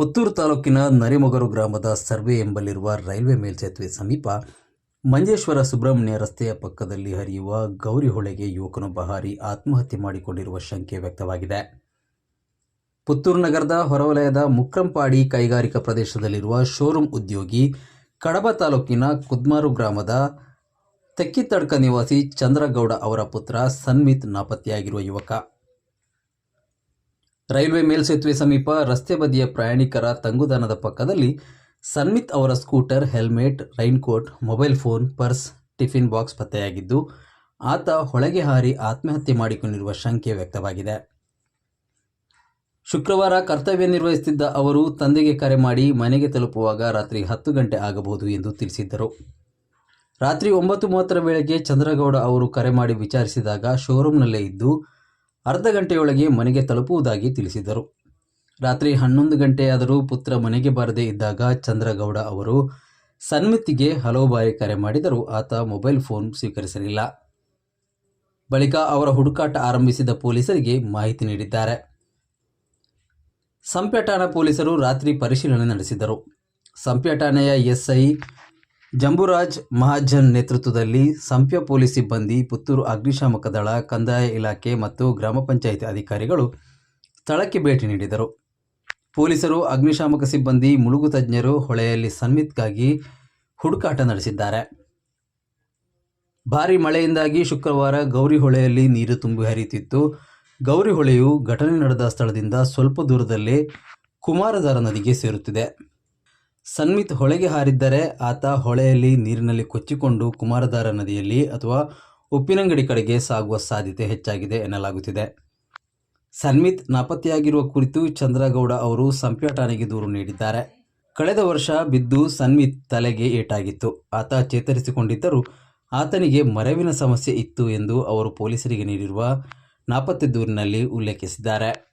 ಪುತ್ತೂರು ತಾಲೂಕಿನ ನರಿಮೊಗರು ಗ್ರಾಮದ survey ಎಂಬಲ್ಲಿರುವ railway ಮೇಲ್ಸೇತುವೆ ಸಮೀಪ ಮಂಜೇಶ್ವರ ಸುಬ್ರಹ್ಮಣ್ಯ ರಸ್ತೆಯ ಪಕ್ಕದಲ್ಲಿ ಹರಿಯುವ ಗೌರಿಹೊಳೆಗೆ ಯುವಕನೊಬ್ಬ ಹಾರಿ ಆತ್ಮಹತ್ಯೆ ಮಾಡಿಕೊಂಡಿರುವ ಶಂಕೆ ವ್ಯಕ್ತವಾಗಿದೆ. ಪುತ್ತೂರು ನಗರದ ಹೊರವಲಯದ ಮುಕ್ರಂಪಾಡಿ ಕೈಗಾರಿಕಾ ಪ್ರದೇಶದಲ್ಲಿರುವ ಶೋರೂಂ ಉದ್ಯೋಗಿ ಕಡಬ ತಾಲೂಕಿನ ಕುದ್ಮಾರು ಗ್ರಾಮದ ತೆಕ್ಕಿತಡ್ಕ ನಿವಾಸಿ ಚಂದ್ರಗೌಡ ಅವರ ಪುತ್ರ ಸನ್ಮಿತ್ ನಾಪತ್ತೆಯಾಗಿರುವ ಯುವಕ. ರೈಲ್ವೆ ಮೇಲ್ಸೇತುವೆ ಸಮೀಪ ರಸ್ತೆ ಬದಿಯ ಪ್ರಯಾಣಿಕರ ತಂಗುದಾನದ ಪಕ್ಕದಲ್ಲಿ ಸನ್ಮಿತ್ ಅವರ scooter, helmet, raincoat, mobile phone, purse, tiffin box ಪತ್ತೆಯಾಗಿದ್ದು, ಆತ ಹೊಳೆಗೆ ಹಾರಿ ಆತ್ಮಹತ್ಯೆ ಮಾಡಿಕೊಂಡಿರುವ ಶಂಕೆ ವ್ಯಕ್ತವಾಗಿದೆ. ಶುಕ್ರವಾರ ಕರ್ತವ್ಯ ನಿರ್ವಹಿಸುತ್ತಿದ್ದ ಅವರು ತಂದೆಗೆ ಕರೆ ಮಾಡಿ ಮನೆಗೆ ತಲುಪುವಾಗ ರಾತ್ರಿ ಹತ್ತು ಗಂಟೆ ಆಗಬಹುದು ಎಂದು ತಿಳಿಸಿದ್ದರು. ರಾತ್ರಿ ಒಂಬತ್ತು ಮೂವತ್ತರ ವೇಳೆಗೆ ಚಂದ್ರಗೌಡ ಅವರು ಕರೆ ಮಾಡಿ ವಿಚಾರಿಸಿದಾಗ ಶೋರೂಮ್ನಲ್ಲೇ ಇದ್ದು ಅರ್ಧ ಗಂಟೆಯೊಳಗೆ ಮನೆಗೆ ತಲುಪುವುದಾಗಿ ತಿಳಿಸಿದರು. ರಾತ್ರಿ ಹನ್ನೊಂದು ಗಂಟೆಯಾದರೂ ಪುತ್ರ ಮನೆಗೆ ಬಾರದೇ ಇದ್ದಾಗ ಚಂದ್ರಗೌಡ ಅವರು ಸನ್ಮಿತಿಗೆ ಹಲವು ಬಾರಿ ಕರೆ ಮಾಡಿದರೂ ಆತ ಮೊಬೈಲ್ ಫೋನ್ ಸ್ವೀಕರಿಸಲಿಲ್ಲ. ಬಳಿಕ ಅವರ ಹುಡುಕಾಟ ಆರಂಭಿಸಿದ ಪೊಲೀಸರಿಗೆ ಮಾಹಿತಿ ನೀಡಿದ್ದಾರೆ. ಸಂಪ್ಯ ಠಾಣಾ ಪೊಲೀಸರು ರಾತ್ರಿ ಪರಿಶೀಲನೆ ನಡೆಸಿದರು. ಸಂಪ್ಯ ಠಾಣೆಯ ಎಸ್ಐ ಜಂಬುರಾಜ್ ಮಹಾಜನ್ ನೇತೃತ್ವದಲ್ಲಿ ಸಂಪ್ಯ ಪೊಲೀಸ್ ಸಿಬ್ಬಂದಿ, ಪುತ್ತೂರು ಅಗ್ನಿಶಾಮಕ ದಳ, ಕಂದಾಯ ಇಲಾಖೆ ಮತ್ತು ಗ್ರಾಮ ಪಂಚಾಯಿತಿ ಅಧಿಕಾರಿಗಳು ಸ್ಥಳಕ್ಕೆ ಭೇಟಿ ನೀಡಿದರು. ಪೊಲೀಸರು, ಅಗ್ನಿಶಾಮಕ ಸಿಬ್ಬಂದಿ, ಮುಳುಗು ತಜ್ಞರು ಹೊಳೆಯಲ್ಲಿ ಸನ್ಮಿತ್ಗಾಗಿ ಹುಡುಕಾಟ ನಡೆಸಿದ್ದಾರೆ. ಭಾರಿ ಮಳೆಯಿಂದಾಗಿ ಶುಕ್ರವಾರ ಗೌರಿ ಹೊಳೆಯಲ್ಲಿ ನೀರು ತುಂಬಿ ಹರಿಯುತ್ತಿತ್ತು. ಗೌರಿ ಹೊಳೆಯು ಘಟನೆ ನಡೆದ ಸ್ಥಳದಿಂದ ಸ್ವಲ್ಪ ದೂರದಲ್ಲೇ ಕುಮಾರಧಾರ ನದಿಗೆ ಸೇರುತ್ತಿದೆ. ಸನ್ಮಿತ್ ಹೊಳೆಗೆ ಹಾರಿದ್ದರೆ ಆತ ಹೊಳೆಯಲ್ಲಿ ನೀರಿನಲ್ಲಿ ಕೊಚ್ಚಿಕೊಂಡು ಕುಮಾರಧಾರ ನದಿಯಲ್ಲಿ ಅಥವಾ ಉಪ್ಪಿನಂಗಡಿ ಕಡೆಗೆ ಸಾಗುವ ಸಾಧ್ಯತೆ ಹೆಚ್ಚಾಗಿದೆ ಎನ್ನಲಾಗುತ್ತಿದೆ. ಸನ್ಮಿತ್ ನಾಪತ್ತೆಯಾಗಿರುವ ಕುರಿತು ಚಂದ್ರಗೌಡ ಅವರು ಸಂಪ್ಯ ಠಾಣೆಗೆ ದೂರು ನೀಡಿದ್ದಾರೆ. ಕಳೆದ ವರ್ಷ ಬಿದ್ದು ಸನ್ಮಿತ್ ತಲೆಗೆ ಏಟಾಗಿತ್ತು. ಆತ ಚೇತರಿಸಿಕೊಂಡಿದ್ದರೂ ಆತನಿಗೆ ಮರವಿನ ಸಮಸ್ಯೆ ಇತ್ತು ಎಂದು ಅವರು ಪೊಲೀಸರಿಗೆ ನೀಡಿರುವ ನಾಪತ್ತೆ ದೂರಿನಲ್ಲಿ ಉಲ್ಲೇಖಿಸಿದ್ದಾರೆ.